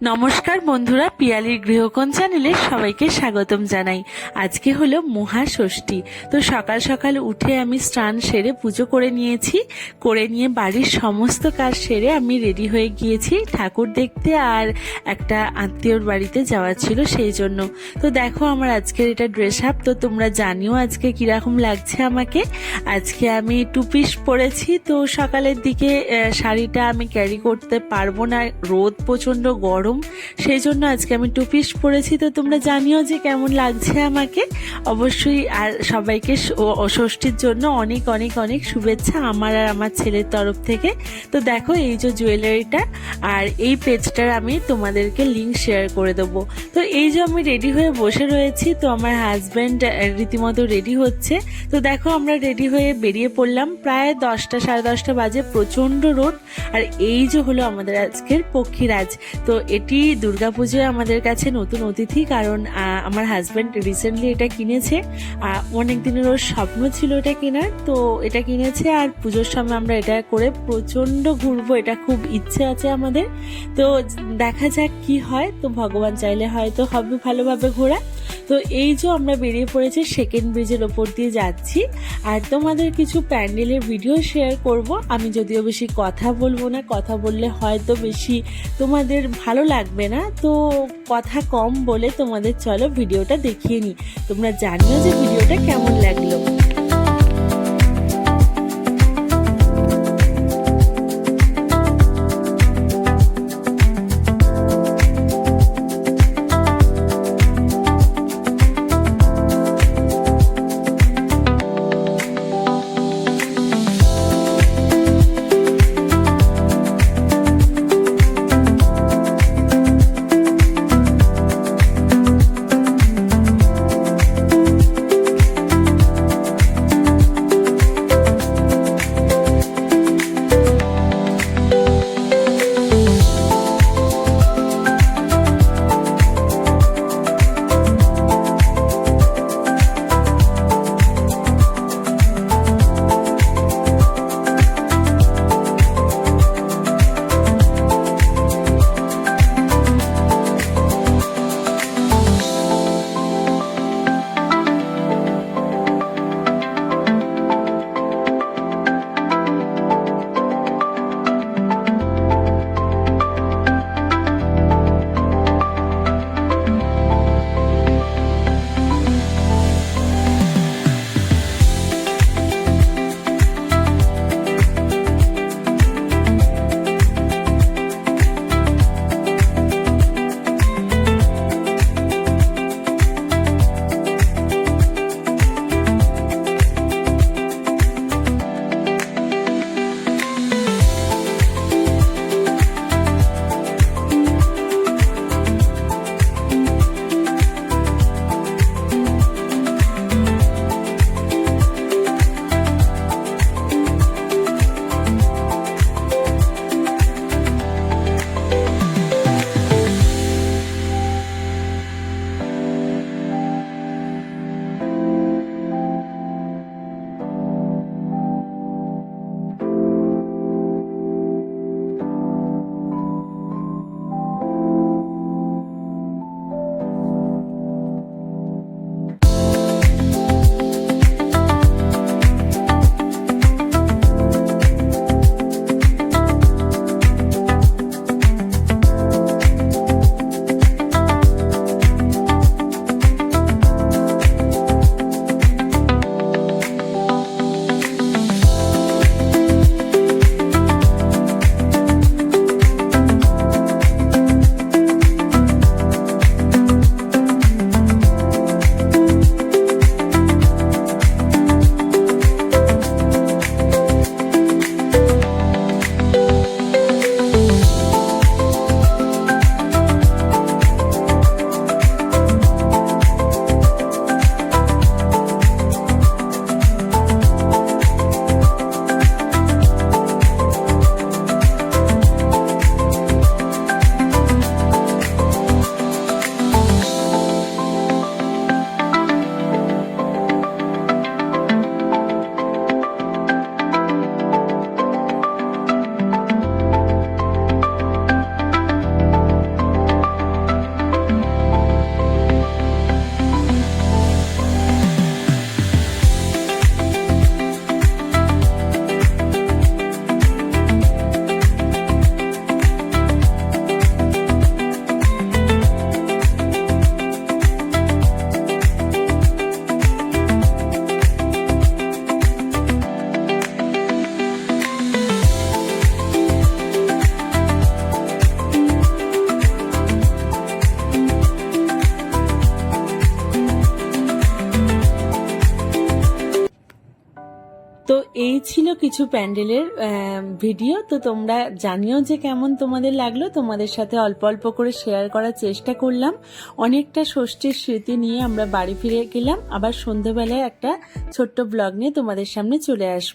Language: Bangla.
নমস্কার বন্ধুরা, পিয়ালির গৃহকোণ চ্যানেলে সবাইকে স্বাগতম জানাই। আজকে হলো মহাষষ্ঠী। তো সকাল সকাল উঠে আমি স্নান সেরে পুজো করে নিয়েছি। করে নিয়ে বাড়ির সমস্ত কাজ সেরে আমি রেডি হয়ে গিয়েছি ঠাকুর দেখতে আর একটা আত্মীয়র বাড়িতে যাওয়ার ছিল সেই জন্য। তো দেখো আমার আজকের এটা ড্রেস আপ তো তোমরা জানিও আজকে কীরকম লাগছে আমাকে। আজকে আমি টু পিস পরেছি, তো সকালের দিকে শাড়িটা আমি ক্যারি করতে পারব না। রোদ প্রচণ্ড গরম, সেই জন্য আজকে আমি টু পিস পরেছি। তো তোমরা জানিও যে কেমন লাগছে আমাকে। অবশ্যই, আর সবাইকে ষষ্ঠীর জন্য অনেক অনেক অনেক শুভেচ্ছা আমার আর আমার ছেলের তরফ থেকে। তো দেখো এই যে জুয়েলারিটা আর এই পেজটার আমি তোমাদেরকে লিঙ্ক শেয়ার করে দেবো। তো এই যে আমি রেডি হয়ে বসে রয়েছি, তো আমার হাজব্যান্ড রীতিমতো রেডি হচ্ছে। তো দেখো আমরা রেডি হয়ে বেরিয়ে পড়লাম। প্রায় দশটা, সাড়ে দশটা বাজে, প্রচণ্ড রোদ। আর এই যে হলো আমাদের আজকের পক্ষীরাজ। তো এটি দুর্গাপুজোয় আমাদের কাছে নতুন অতিথি, কারণ আমার হাজব্যান্ড রিসেন্টলি এটা কিনেছে। অনেক দিনের ওর স্বপ্ন ছিল এটা কেনার। তো এটা কিনেছে আর পুজোর সময় আমরা এটা করে প্রচণ্ড ঘুরবো। এটা খুব ইচ্ছে আছে আমাদের। তো দেখা যাক কি হয়। তো ভগবান চাইলে হয়তো হবে ভালোভাবে ঘোরা। তো এই যে আমরা বেরিয়ে পড়েছি সেকেন্ড ব্রিজের ওপর দিয়ে যাচ্ছি, আর তোমাদের কিছু প্যান্ডেলের ভিডিও শেয়ার করব। আমি যদিও বেশি কথা বলব না, কথা বললে হয়তো বেশি তোমাদের ভালো লাগবে না। তো কথা কম বলে তোমাদের চলো ভিডিওটা দেখিয়ে নিই। তোমরা জানিও যে ভিডিওটা কেমন লাগল। কিছু প্যান্ডেলের ভিডিও। তো তোমরা জানিও যে কেমন তোমাদের লাগল। তোমাদের সাথে অল্প অল্প করে শেয়ার করার চেষ্টা করলাম। অনেকটা ষষ্ঠীর স্মৃতি নিয়ে আমরা বাড়ি ফিরে গেলাম। আবার সন্ধেবেলায় একটা ছোট্ট ব্লগ নিয়ে তোমাদের সামনে চলে আসব।